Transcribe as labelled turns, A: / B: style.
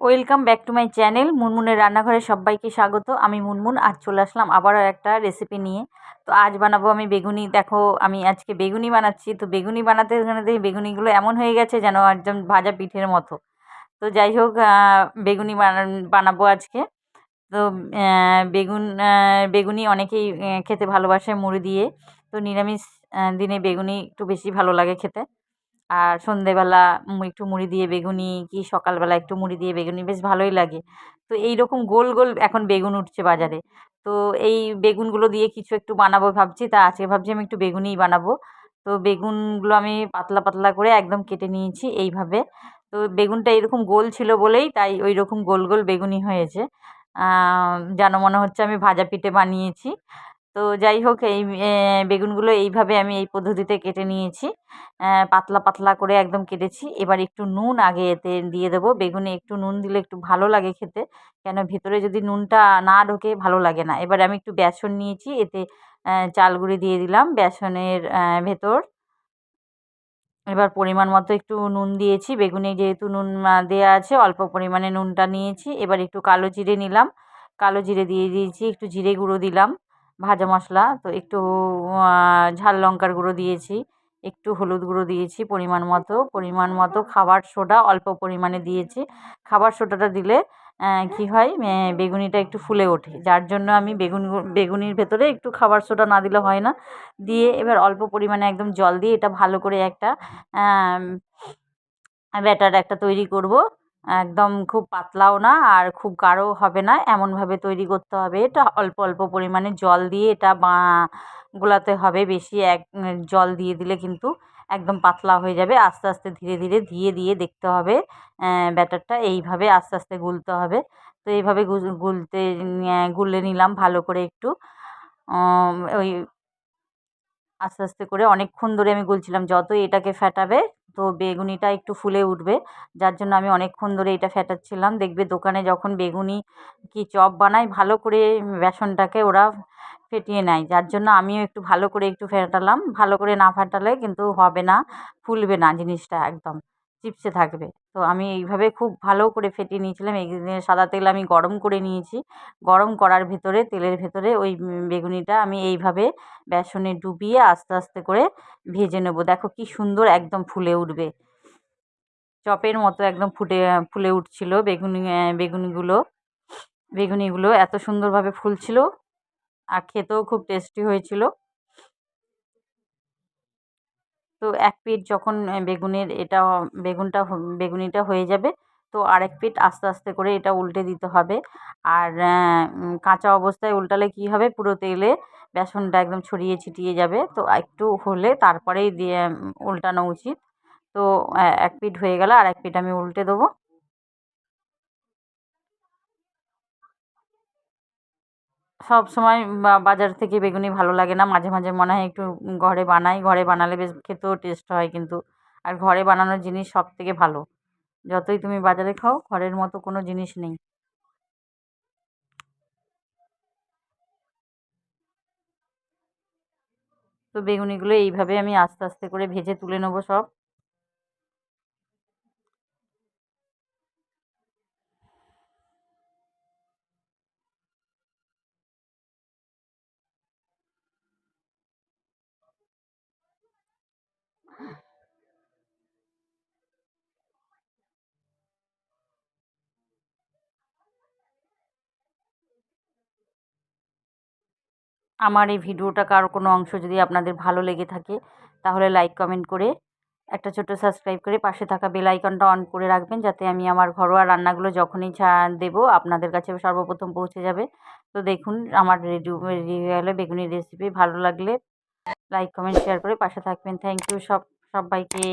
A: Welcome back to my channel মুনমুনের রান্নাঘরে সবাইকে স্বাগত। আমি মুনমুন, আজ চলে আসলাম আবারও একটা রেসিপি নিয়ে। তো আজ বানাবো আমি বেগুনি। দেখো, আমি আজকে বেগুনি বানাচ্ছি। তো বেগুনি বানাতে বানাতে বেগুনিগুলো এমন হয়ে গেছে যেন একদম ভাজা পিঠের মতো। তো যাই হোক বেগুনি বানাবো আজকে। তো বেগুন বেগুনি অনেকেই খেতে ভালোবাসে মুড়ি দিয়ে। তো নিরামিষ দিনে বেগুনি একটু বেশি ভালো লাগে খেতে। আর সন্ধেবেলা একটু মুড়ি দিয়ে বেগুনি কি সকালবেলা একটু মুড়ি দিয়ে বেগুনি বেশ ভালোই লাগে। তো এই রকম গোল গোল এখন বেগুন উঠছে বাজারে। তো এই বেগুনগুলো দিয়ে কিছু একটু বানাবো ভাবছি। তা আজকে ভাবছি আমি একটু বেগুনিই বানাবো। তো বেগুনগুলো আমি পাতলা পাতলা করে একদম কেটে নিয়েছি এইভাবে। তো বেগুনটা এরকম গোল ছিল বলেই তাই ওই রকম গোল গোল বেগুনি হয়েছে। যেন মনে হচ্ছে আমি ভাজা পিঠে বানিয়েছি। তো যাই হোক, এই বেগুনগুলো এইভাবে আমি এই পদ্ধতিতে কেটে নিয়েছি। পাতলা পাতলা করে একদম কেটেছি। এবার একটু নুন আগে এতে দিয়ে দেবো। বেগুনে একটু নুন দিলে একটু ভালো লাগে খেতে। কেন ভিতরে যদি নুনটা না ঢোকে ভালো লাগে না। এবার আমি একটু বেসন নিয়েছি। এতে চাল গুঁড়ি দিয়ে দিলাম বেসনের ভেতর। এবার পরিমাণ মতো একটু নুন দিয়েছি। বেগুনে যেহেতু নুন দেওয়া আছে, অল্প পরিমাণে নুনটা নিয়েছি। এবার একটু কালো জিরে নিলাম। কালো জিরে দিয়ে দিয়েছি, একটু জিরে গুঁড়ো দিলাম। ভাজা মশলা। তো একটু ঝাল লঙ্কার গুঁড়ো দিয়েছি, একটু হলুদ গুঁড়ো দিয়েছি পরিমাণ মতো। পরিমাণ মতো খাবার সোডা অল্প পরিমাণে দিয়েছি। খাবার সোডাটা দিলে কী হয় বেগুনিটা একটু ফুলে ওঠে। যার জন্য আমি বেগুন বেগুনির ভেতরে একটু খাবার সোডা না দিলে হয় না। দিয়ে এবার অল্প পরিমাণে একদম জল দিয়ে এটা ভালো করে একটা ব্যাটার একটা তৈরি করব। একদম খুব পাতলাও না আর খুব গাঢ়ও হবে না। এমনভাবে তৈরি করতে হবে। এটা অল্প অল্প পরিমাণে জল দিয়ে এটা বা, গোলাতে হবে বেশি। এক, জল দিয়ে দিলে কিন্তু একদম পাতলা হয়ে যাবে। আস্তে আস্তে ধীরে ধীরে দিয়ে দিয়ে দেখতে হবে ব্যাটারটা। এইভাবে আস্তে আস্তে গুলতে হবে। তো এইভাবে গুলতে গুলে নিলাম ভালো করে একটু। ওই আস্তে আস্তে করে অনেকক্ষণ ধরে আমি গুলছিলাম। যত এটাকে ফেটাবে তো বেগুনিটা একটু ফুলে উঠবে। যার জন্য আমি অনেকক্ষণ ধরে এটা ফেটাচ্ছিলাম। দেখবে দোকানে যখন বেগুনি কি চপ বানায়, ভালো করে বেসনটাকে ওরা ফেটিয়ে নেয়। যার জন্য আমিও একটু ভালো করে একটু ফেটালাম। ভালো করে না ফাটালে কিন্তু হবে না, ফুলবে না জিনিসটা একদম। চিপসে থাকবে। তো আমি এইভাবে খুব ভালো করে ফেটিয়ে নিয়েছিলাম। এই সাদা তেল আমি গরম করে নিয়েছি। গরম করার ভেতরে, তেলের ভেতরে ওই বেগুনিটা আমি এইভাবে বেসনে ডুবিয়ে আস্তে আস্তে করে ভেজে নেব। দেখো কি সুন্দর একদম ফুলে উঠবে। চপের মতো একদম ফুটে, ফুলে উঠছিল বেগুনি বেগুনিগুলো। বেগুনিগুলো এত সুন্দরভাবে ফুলছিল আর খেতেও খুব টেস্টি হয়েছিল। তো এক পিঠ যখন বেগুনের এটা বেগুনটা বেগুনিটা হয়ে যাবে তো আরেক পিঠ আস্তে আস্তে করে এটা উল্টে দিতে হবে। আর কাঁচা অবস্থায় উল্টালে কি হবে? পুরো তেলে বেসনটা একদম ছড়িয়ে ছিটিয়ে যাবে। তো একটু হলে তারপরেই দিয়ে উল্টানো উচিত। তো এক পিঠ হয়ে গেলে আর এক পিঠ আমি উল্টে দেবো। সব সময় বাজার থেকে বেগুনি ভালো লাগে না। মাঝে মাঝে মনে হয় একটু ঘরে বানাই। ঘরে বানালে বেশ খেতেও টেস্ট হয় কিন্তু আর ঘরে বানানোর জিনিস সব থেকে ভালো। যতই তুমি বাজারে খাও, ঘরের মতো কোনো জিনিস নেই। তো বেগুনিগুলো এইভাবে আমি আস্তে আস্তে করে ভেজে তুলে নেব সব। আমার এই ভিডিওটা কারও কোনো অংশ যদি আপনাদের ভালো লেগে থাকে, তাহলে লাইক, কমেন্ট করে একটা ছোট্ট সাবস্ক্রাইব করে পাশে থাকা বেল আইকনটা অন করে রাখবেন, যাতে আমি আমার ঘরোয়া রান্নাগুলো যখনই দেবো আপনাদের কাছে সর্বপ্রথম পৌঁছে যাবে। তো দেখুন, আমার রেডি গেলে বেগুনির রেসিপি ভালো লাগলে লাইক কমেন্ট শেয়ার করে পাশে থাকবেন। থ্যাংক ইউ সব সবাইকে।